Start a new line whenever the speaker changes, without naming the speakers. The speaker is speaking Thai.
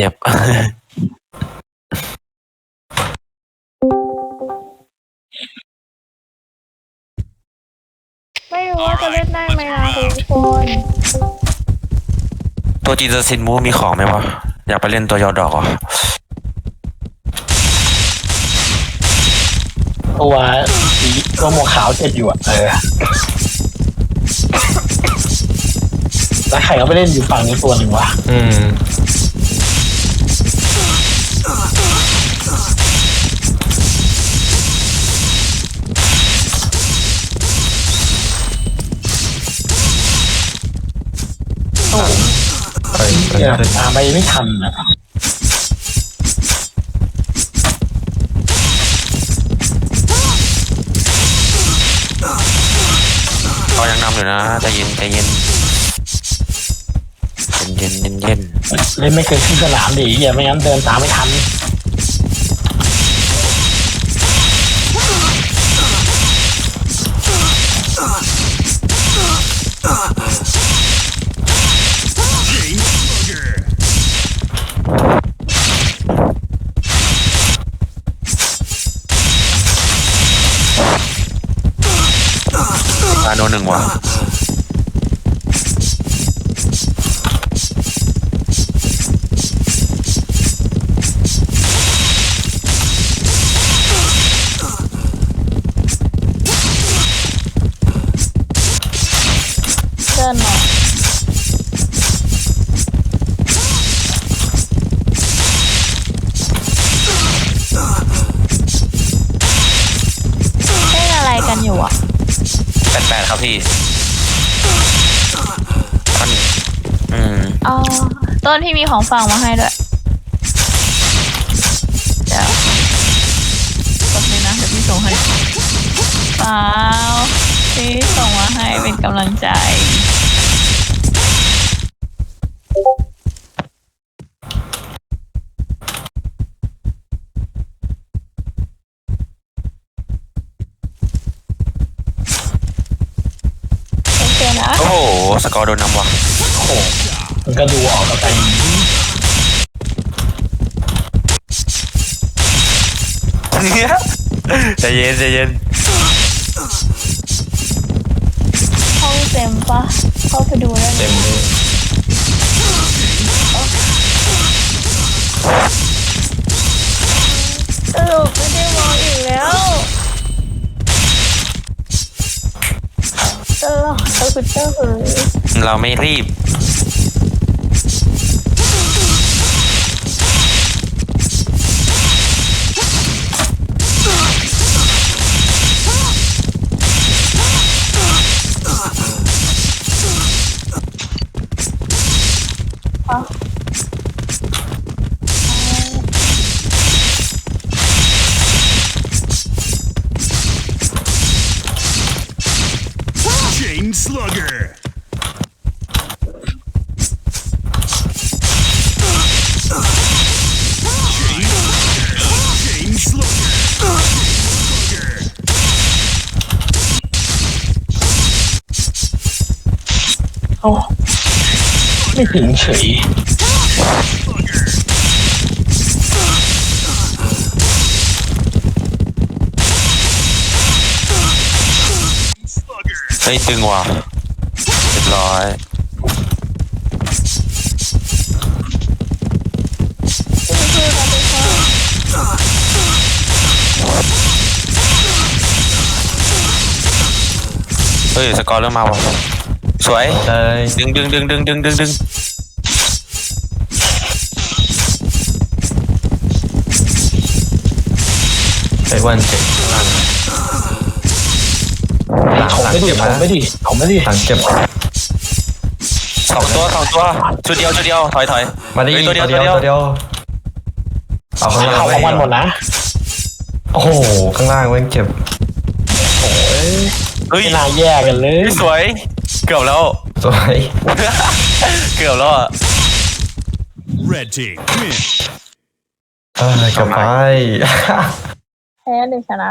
จ็บ
ไม่รู้ว่าจะเล่นได้ไหมนะทุกคน
ตัวจีนซินมูมีของไหมวะ อยากไปเล่นตัวยอดอกเหรอะ
ตัวสีตัวหมวกขาวเจ็ดอยู่อะ เออ แล้วใครก็ไปเล่นอยู่ฝั่งนี้ตัวหนึ่งวะ
อืม
เนี่ย
ไป
ตามไปไม่ทันอะ
เขายังนำอยู่นะใจเย็นใจเย็นเย็นเย็นเย็น
เล่นไม่เคยขึ้นสนามดิอย่าไม่งั้นเดินตามไม่ทัน
อาโนหนึ่งว่ะ
เดินหน่อย
พี่มันอืม
อ๋อต้นพี่มีของฝากมาให้ด้วย เดี๋ยวแป๊บนึงนะเดี๋ยวพี่ส่งให้เปล่าพี่ส่งมาให้เป็นกำลังใจ
สกอร์โดนนำว่ะ
โอ้โหมันก็ดูออกกับไป
ใจเย็นใจเย็น
ห้องเต็มปะเข้าไปดูได้ไหม
เต็มเลย
คือเจ้าหาย
เราไม่รีบ
โอ้ไม่ถึงเฉย
เฮ้ยตึงว่ะเรียบร้อย
เราเป็นคน
เฮ้ยสกอร์เริ่มมาว่ะ สวย
ใช่
ดึงดึงดึงดึงดึงดึงดึง
ไอ้วันเจ็บหลัง
ถม
หลัง
ไม่ดิ
เจ็บ
ถ
นะ
มไม่ดิถมไม่ดิ
หลังเจ็บ
สองตัวสองตัวชุดเดียวชุดเดียวถอยถอย
มาดิ
เฮ้ย
ตั
ตัวว
เดี
เดี
ย
ยววตัวว
ตัเดี
เดี
ย
ยวว
เอาข้างล่าง
เขา
ไว้
ของมันหมดนะ
โอ้โห ข้างล่างแม่งเจ็บ
โอ้ย
เฮ้ย
ไม่น่าแยกกันเลย
สวย เกือบแล้ว
สวย
เกือบแล้วอะ
Red team win.
เออกลับไป
แพ้หรือชนะ